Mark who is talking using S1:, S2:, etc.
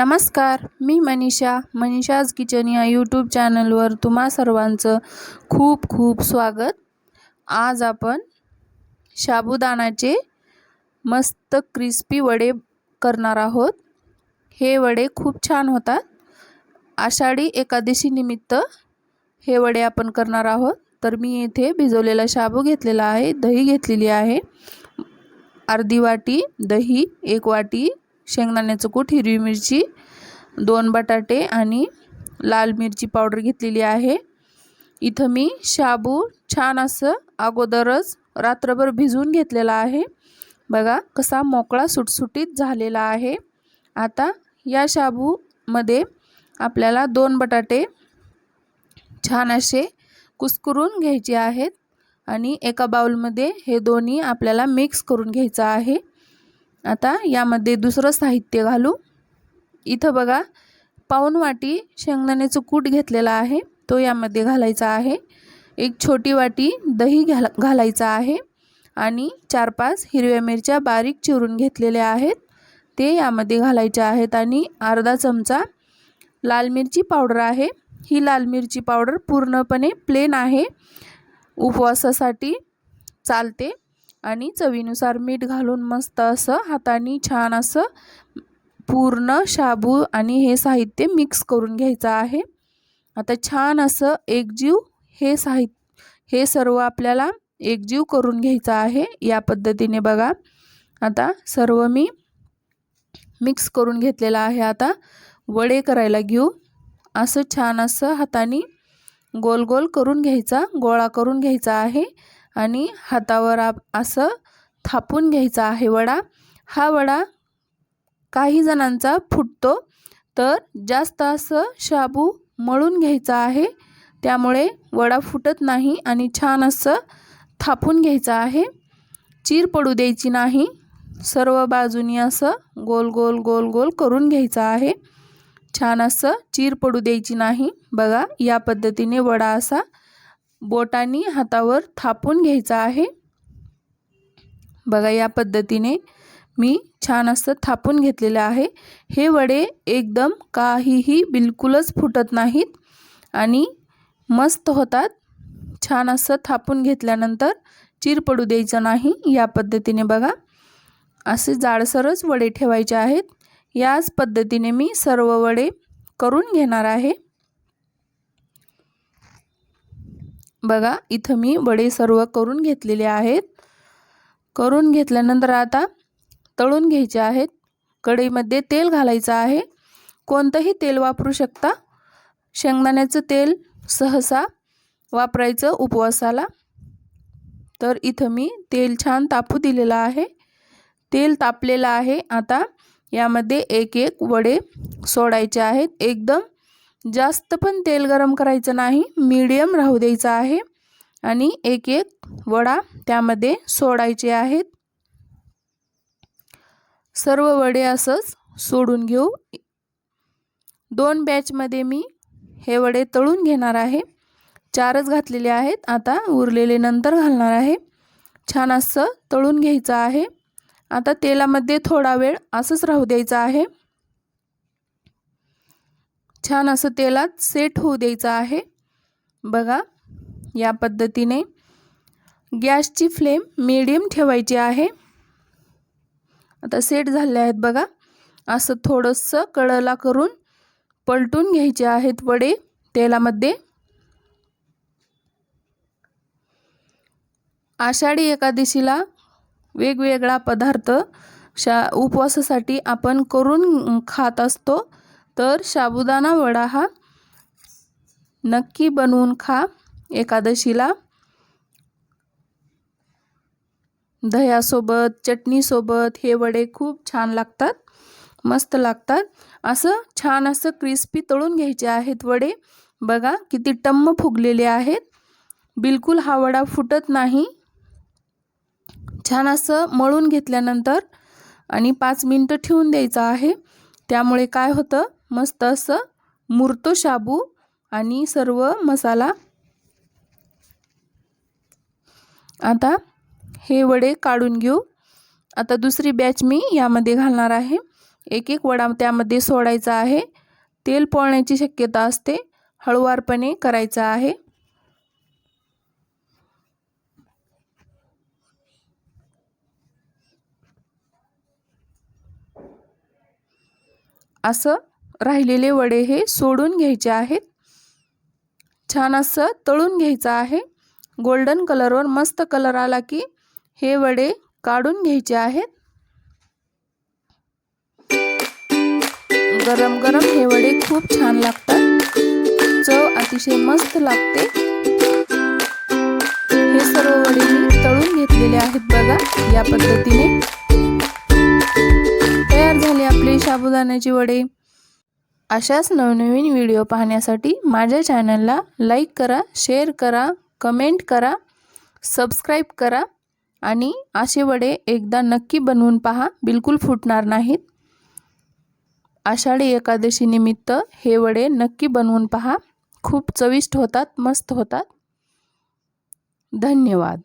S1: नमस्कार मी मनीषा मनीषाज किचन या यूट्यूब चॅनलवर तुम्हा सर्वांचं खूप खूप स्वागत. आज आपण साबुदाणाचे मस्त क्रिस्पी वडे करणार आहोत. हे वडे खूप छान होतात. आषाढी एकादशीनिमित्त हे वडे आपण करणार आहोत. तर मी येथे भिजवलेला शाबू घेतलेला आहे दही घेतलेली आहे. अर्धी वाटी दही एक वाटी शेंगदाण्याचं कूट हिरवी मिरची दोन बटाटे आणि लाल मिरची पावडर घेतलेली आहे. इथं मी शाबू छान असं अगोदरच रात्रभर भिजवून घेतलेला आहे. बघा कसा मोकळा सुटसुटीत झालेला आहे. आता या शाबूमध्ये आपल्याला दोन बटाटे छान असे कुस्करून घ्यायचे आहेत आणि एका बाउलमध्ये हे दोन्ही आपल्याला मिक्स करून घ्यायचं आहे. आता यामध्ये दुसरं साहित्य घालू. इथं बघा पाऊन वाटी शेंगदाण्याचं कूट घेतलेला आहे. तो यामध्ये घालायचा आहे. एक छोटी वाटी दही घाला घालायचा आहे. आणि चार पाच हिरव्या मिरच्या बारीक चिरून घेतलेल्या आहेत. ते यामध्ये घालायच्या आहेत आणि अर्धा चमचा लाल मिरची पावडर आहे. ही लाल मिरची पावडर पूर्णपणे प्लेन आहे. उपवासासाठी चालते. आणि चवीनुसार मीठ घालून मस्त असं हाताने छान असं पूर्ण शाबू आणि हे साहित्य मिक्स करून घ्यायचं आहे. आता छान असं एकजीव हे साहित्य हे सर्व आपल्याला एकजीव करून घ्यायचं आहे या पद्धतीने बघा. आता सर्व मी मिक्स करून घेतलेलं आहे आता. वडे करायला घेऊ. असं छान असं हाताने गोल गोल करून घ्यायचा गोळा करून घ्यायचा आहे. आणि हातावर आप असं थापून घ्यायचा आहे वडा. हा वडा काही जणांचा फुटतो तर जास्त असं शाबू मळून घ्यायचा आहे. त्यामुळे वडा फुटत नाही आणि छान असं थापून घ्यायचं आहे. चीर पडू द्यायची नाही. सर्व बाजूनी असं गोल गोल गोल गोल करून घ्यायचं आहे. छान असं चीर पडू द्यायची नाही. बघा या पद्धतीने वडा असा बोटांनी हातावर थापून घ्यायचा आहे. बघा या पद्धतीने मी छान असं थापून घेतलेलं आहे. हे वडे एकदम काहीही बिलकुलच फुटत नाहीत आणि मस्त होतात. छान असं थापून घेतल्यानंतर चिर पडू द्यायचं नाही. या पद्धतीने बघा असे जाडसरच वडे ठेवायचे आहेत. याच पद्धतीने मी सर्व वडे करून घेणार आहे. बघा इथं मी वडे सर्व करून घेतलेले आहेत. करून घेतल्यानंतर आता तळून घ्यायचे आहेत. कढईमध्ये तेल घालायचं आहे. कोणतंही तेल वापरू शकता. शेंगदाण्याचं तेल सहसा वापरायचं उपवासाला. तर इथं मी तेल छान तापू दिलेलं आहे. तेल तापलेलं आहे. आता यामध्ये एक एक वडे सोडायचे आहेत. एकदम जास्त पण तेल गरम करायचं नाही मीडियम राहू द्यायचं आहे. आणि एक एक वडा त्यामध्ये सोडायचे आहेत. सर्व वडे असंच सोडून घेऊ. दोन बॅचमध्ये मी हे वडे तळून घेणार आहे. चारच घातलेले आहेत आता उरलेले नंतर घालणार आहे. छान असं तळून घ्यायचं आहे. आता तेलामध्ये थोडा वेळ असंच राहू द्यायचं आहे. छान असं तेलात सेट होऊ द्यायचं आहे. बघा या पद्धतीने गॅसची फ्लेम मीडियम ठेवायची आहे. आता सेट झाले आहेत बघा. असं थोडंसं कळला करून पलटून घ्यायचे आहेत वडे तेलामध्ये. आषाढी एकादशीला वेगवेगळा पदार्थ शा उपवासासाठी आपण करून खात असतो. तर साबुदाणा वडा हा नक्की बनवून खा एकादशीला. दह्यासोबत चटणीसोबत हे वडे खूप छान लागतात मस्त लागतात. असं छान असं क्रिस्पी तळून घ्यायचे आहेत वडे. बघा किती टम्म फुगलेले आहेत. बिलकुल हा वडा फुटत नाही. छान असं मळून घेतल्यानंतर आणि पाच मिनटं ठेवून द्यायचं आहे. त्यामुळे काय होतं? मस्त असं मुरतो शाबू आणि सर्व मसाला. आता हे वडे काढून घेऊ. आता दुसरी बॅच मी यामध्ये घालणार आहे. एक एक वडा त्यामध्ये सोडायचा आहे. तेल पोळण्याची शक्यता असते. हळुवारपणे करायचा आहे. असं राहिलेले वडे हे सोडून घ्यायचे आहेत. छान असं तळून घ्यायचं आहे. गोल्डन कलरवर मस्त कलर आला की हे वडे काढून घ्यायचे आहेत. गरम गरम हे वडे खूप छान लागतात. चव अतिशय मस्त लागते. हे सर्व वडे मी तळून घेतलेले आहेत बघा या पद्धतीने. तयार झाले आपले साबुदाण्याचे वडे. अशाच नवनवीन व्हिडिओ पाहण्यासाठी माझ्या चॅनलला लाईक करा शेअर करा कमेंट करा सबस्क्राईब करा आणि असे वडे एकदा नक्की बनवून पहा. बिलकुल फुटणार नाहीत. आषाढी एकादशी निमित्त हे वडे नक्की बनवून पहा. खूप चविष्ट होतात मस्त होतात. धन्यवाद.